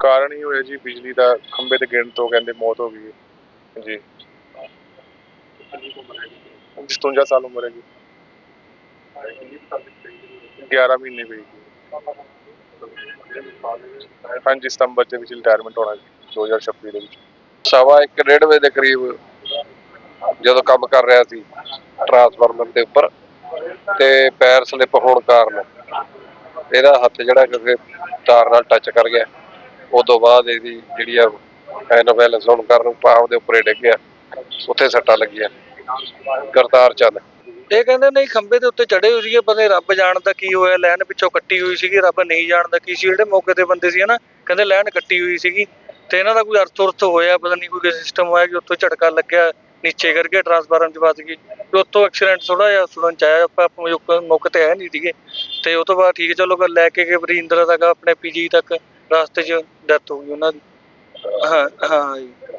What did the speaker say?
ਕਾਰਨ ਹੀ ਹੋਇਆ ਜੀ ਬਿਜਲੀ ਦਾ, ਖੰਭੇ ਤੇ ਗਿਰਨ ਤੋਂ ਕਹਿੰਦੇ ਮੌਤ ਹੋ ਗਈ ਹੈ। ਜੀ। 57 ਸਾਲ ਉਮਰ ਹੈ ਜੀ। 11 ਮਹੀਨੇ ਹੋਈ ਜੀ। ਹਾਂਜੀ, ਸਤੰਬਰ ਦੇ ਵਿੱਚ ਰਿਟਾਇਰਮੈਂਟ ਹੋਣਾ ਜੀ 2026 ਦੇ ਵਿੱਚ। ਸਵਾ ਇੱਕ, ਡੇਢ ਵਜੇ ਦੇ ਕਰੀਬ ਜਦੋਂ ਕੰਮ ਕਰ ਰਿਹਾ ਸੀ ਟਰਾਂਸਫਾਰਮਰ ਦੇ ਉੱਪਰ, ਤੇ ਪੈਰ ਸਲਿੱਪ ਹੋਣ ਕਾਰਨ ਇਹਦਾ ਹੱਥ ਜਿਹੜਾ ਕਿਸੇ ਤਾਰ ਨਾਲ ਟੱਚ ਕਰ ਗਿਆ। ਉਦੋਂ ਬਾਅਦ ਇਹਦੀ ਜਿਹੜੀ ਆ ਐਨੋਵੈਲੈਂਸ ਹੋਣ ਕਾਰਨ ਪਾਵ ਦੇ ਉੱਪਰ ਡਿੱਗ ਗਿਆ। ਉੱਥੇ ਸੱਟਾਂ ਲੱਗੀਆਂ। ਕਰਤਾਰ ਚੰਦ। ਇਹ ਕਹਿੰਦੇ ਨਹੀਂ, ਖੰਭੇ ਦੇ ਉੱਤੇ ਚੜੇ ਹੋਏ ਸੀਗੇ, ਪਤਾ ਰੱਬ ਜਾਣਦਾ ਕੀ ਹੋਇਆ, ਲਾਈਨ ਪਿੱਛੋਂ ਕੱਟੀ ਹੋਈ ਸੀਗੀ, ਰੱਬ ਨਹੀਂ ਜਾਣਦਾ ਕੀ ਸੀ, ਜਿਹੜੇ ਮੌਕੇ ਤੇ ਬੰਦੇ ਸੀ ਹਨਾ, ਕਹਿੰਦੇ ਲਾਈਨ ਕੱਟੀ ਹੋਈ ਸੀਗੀ, ਤੇ ਇਹਨਾਂ ਦਾ ਕੋਈ ਅਰਥ ਉਰਥ ਹੋਇਆ, ਪਤਾ ਨਹੀਂ ਕੋਈ ਸਿਸਟਮ ਹੋਇਆ ਕਿ ਉੱਥੋਂ ਝਟਕਾ ਲੱਗਿਆ, ਨੀਚੇ ਕਰਕੇ ਟਰਾਂਸਫਾਰਮ 'ਚ ਵੱਜ ਗਈ ਤੇ ਉੱਥੋਂ ਐਕਸੀਡੈਂਟ ਥੋੜਾ ਜਿਹਾ ਸੁਣਨ ਚ ਆਇਆ, ਆਪਾਂ ਮੌਕੇ- ਤੇ ਹੈ ਨਹੀਂ ਸੀਗੇ, ਤੇ ਉਹ ਤੋਂ ਬਾਅਦ ਠੀਕ ਹੈ, ਚਲੋ ਲੈ ਕੇ ਗਏ, ਵਰਿੰਦਰ ਤੱਕ, ਆਪਣੇ ਪੀਜੀ ਤੱਕ ਰਸਤੇ 'ਚ ਡੈਥ ਹੋ ਗਈ ਉਹਨਾਂ ਦੀ। ਹਾਂ ਹਾਂ ਜੀ।